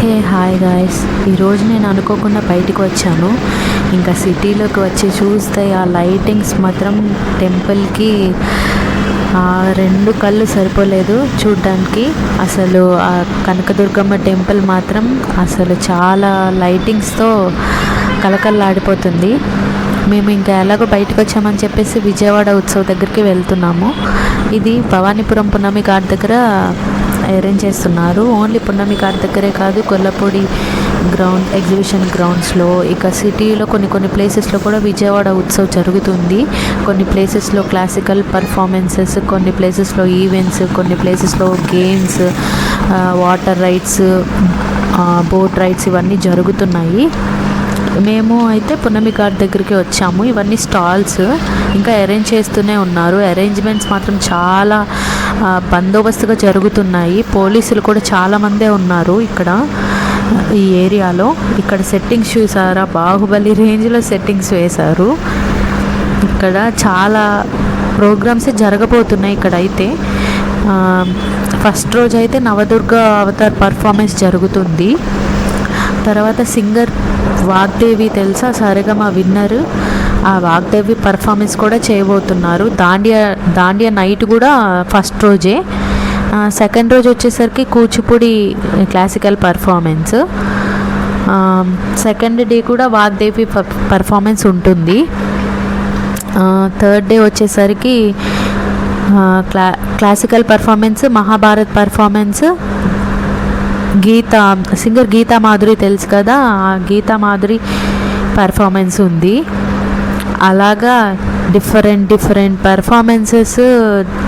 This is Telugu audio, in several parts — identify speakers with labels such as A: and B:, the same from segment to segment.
A: హే హాయ్ గాయస్ ఈరోజు నేను అనుకోకుండా బయటికి వచ్చాను. ఇంకా సిటీలోకి వచ్చి చూస్తే ఆ లైటింగ్స్ మాత్రం టెంపుల్కి ఆ రెండు కళ్ళు సరిపోలేదు చూడ్డానికి. అసలు ఆ కనకదుర్గమ్మ టెంపుల్ మాత్రం అసలు చాలా లైటింగ్స్తో కలకల్లాడిపోతుంది మేము ఇంకా ఎలాగో బయటకు వచ్చామని చెప్పేసి విజయవాడ ఉత్సవ్ దగ్గరికి వెళ్తున్నాము. ఇది భవానీపురం పున్నమి ఘాట్ దగ్గర అరేంజ్ చేస్తున్నారు. ఓన్లీ పున్నమి ఘాట్ దగ్గరే కాదు కొల్లపూడి గ్రౌండ్ ఎగ్జిబిషన్ గ్రౌండ్స్లో ఇక సిటీలో కొన్ని కొన్ని ప్లేసెస్లో కూడా విజయవాడ ఉత్సవ్ జరుగుతుంది. కొన్ని ప్లేసెస్లో క్లాసికల్ పర్ఫార్మెన్సెస్ కొన్ని ప్లేసెస్లో ఈవెంట్స్ కొన్ని ప్లేసెస్లో games water rides boat rides ఇవన్నీ జరుగుతున్నాయి. మేము అయితే పున్నమి ఘాట్ దగ్గరికి వచ్చాము. ఇవన్నీ స్టాల్స్. ఇంకా అరేంజ్ చేస్తూనే ఉన్నారు. అరేంజ్మెంట్స్ మాత్రం చాలా బందోబస్తుగా జరుగుతున్నాయి. పోలీసులు కూడా చాలామందే ఉన్నారు ఇక్కడ ఈ ఏరియాలో. ఇక్కడ సెట్టింగ్స్ చూసారా? బాహుబలి రేంజ్లో సెట్టింగ్స్ వేశారు. ఇక్కడ చాలా ప్రోగ్రామ్స్ జరగబోతున్నాయి ఇక్కడ అయితే. ఫస్ట్ రోజు అయితే నవదుర్గ అవతార్ పర్ఫార్మెన్స్ జరుగుతుంది. తర్వాత సింగర్ వాగ్దేవి తెలుసా? సరిగమ విన్నర్. ఆ వాగ్దేవి పర్ఫార్మెన్స్ కూడా చేయబోతున్నారు. దాండియా దాండియా నైట్ కూడా ఫస్ట్ రోజే. సెకండ్ రోజు వచ్చేసరికి Kuchipudi classical performance second day కూడా వాగ్దేవి పర్ఫార్మెన్స్ ఉంటుంది. థర్డ్ డే వచ్చేసరికి క్లా classical performance Mahabharat performance Geetha singer Geetha Madhuri తెలుసు కదా ఆ గీతా మాధురి పర్ఫార్మెన్స్ ఉంది. అలాగా డిఫరెంట్ డిఫరెంట్ పర్ఫార్మెన్సెస్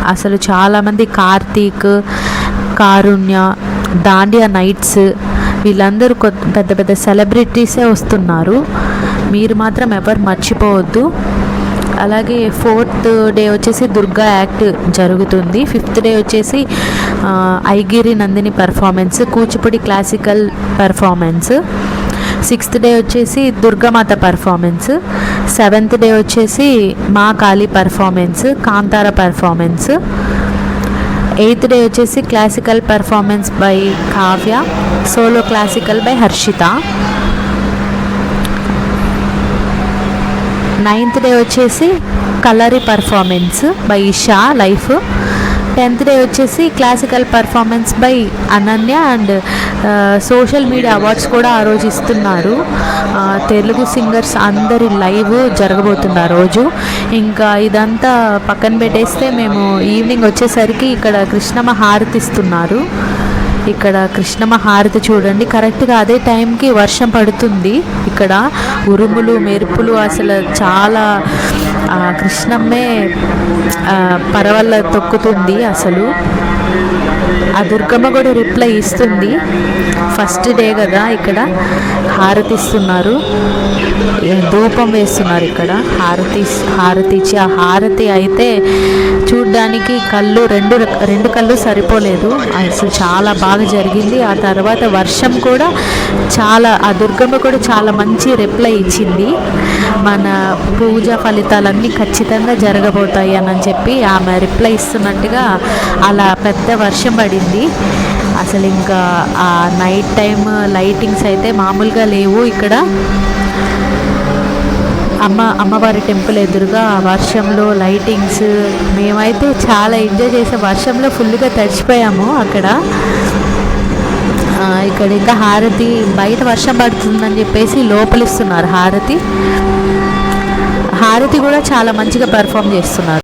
A: అసలు చాలామంది కార్తీక్ కారుణ్య దాండియా నైట్స్ వీళ్ళందరూ కొత్త పెద్ద పెద్ద సెలబ్రిటీసే వస్తున్నారు. మీరు మాత్రం ఎవరు మర్చిపోవద్దు. అలాగే ఫోర్త్ డే వచ్చేసి దుర్గా యాక్ట్ జరుగుతుంది. ఫిఫ్త్ డే వచ్చేసి Aigiri Nandini performance Kuchipudi classical performance sixth day వచ్చేసి దుర్గమాత పర్ఫార్మెన్స్ సెవెంత్ డే వచ్చేసి Maa Kali performance Kantara performance eighth day వచ్చేసి classical performance by Kavya solo classical by Harshitha. Ninth day వచ్చేసి Kalari performance by Isha life tenth day వచ్చేసి classical performance by Ananya and social media awards కూడా ఆ రోజు ఇస్తున్నారు. తెలుగు సింగర్స్ అందరి లైవ్ జరగబోతుంది ఆ రోజు. ఇంకా ఇదంతా పక్కన పెట్టేస్తే మేము ఈవినింగ్ వచ్చేసరికి ఇక్కడ కృష్ణమ్మ హారతి ఇస్తున్నారు ఇక్కడ కృష్ణమ హారతి చూడండి. కరెక్ట్గా అదే టైంకి వర్షం పడుతుంది. ఇక్కడ ఉరుములు మెరుపులు అసలు చాలా కృష్ణమ్మే పరవల్ల తొక్కుతుంది అసలు. ఆ దుర్గమ్మ కూడా రిప్లై ఇస్తుంది. ఫస్ట్ డే కదా ఇక్కడ హారతి ఇస్తున్నారు ధూపం వేస్తున్నారు ఇక్కడ. హారతి హారతి ఇచ్చి ఆ హారతి అయితే చూడ్డానికి కళ్ళు రెండు రెండు కళ్ళు సరిపోలేదు. అసలు చాలా బాగా జరిగింది. ఆ తర్వాత వర్షం కూడా చాలా ఆ దుర్గమ్మ కూడా చాలా మంచి రిప్లై ఇచ్చింది. మన పూజ ఫలితాలన్నీ ఖచ్చితంగా జరగబోతాయి అని చెప్పి ఆమె రిప్లై ఇస్తున్నట్టుగా అలా పెద్ద వర్షం పడింది. అసలు ఇంకా ఆ నైట్ టైం లైటింగ్స్ అయితే మామూలుగా లేవు ఇక్కడ. అమ్మ అమ్మవారి టెంపుల్ ఎదురుగా వర్షంలో లైటింగ్స్ మేమైతే చాలా ఎంజాయ్ చేసే. వర్షంలో ఫుల్గా తడిచిపోయాము అక్కడ. ఇక్కడ ఇంకా హారతి బయట వర్షం పడుతుందని చెప్పేసి లోపలిస్తున్నారు హారతి. హారతి కూడా చాలా మంచిగా పెర్ఫామ్ చేస్తున్నారు.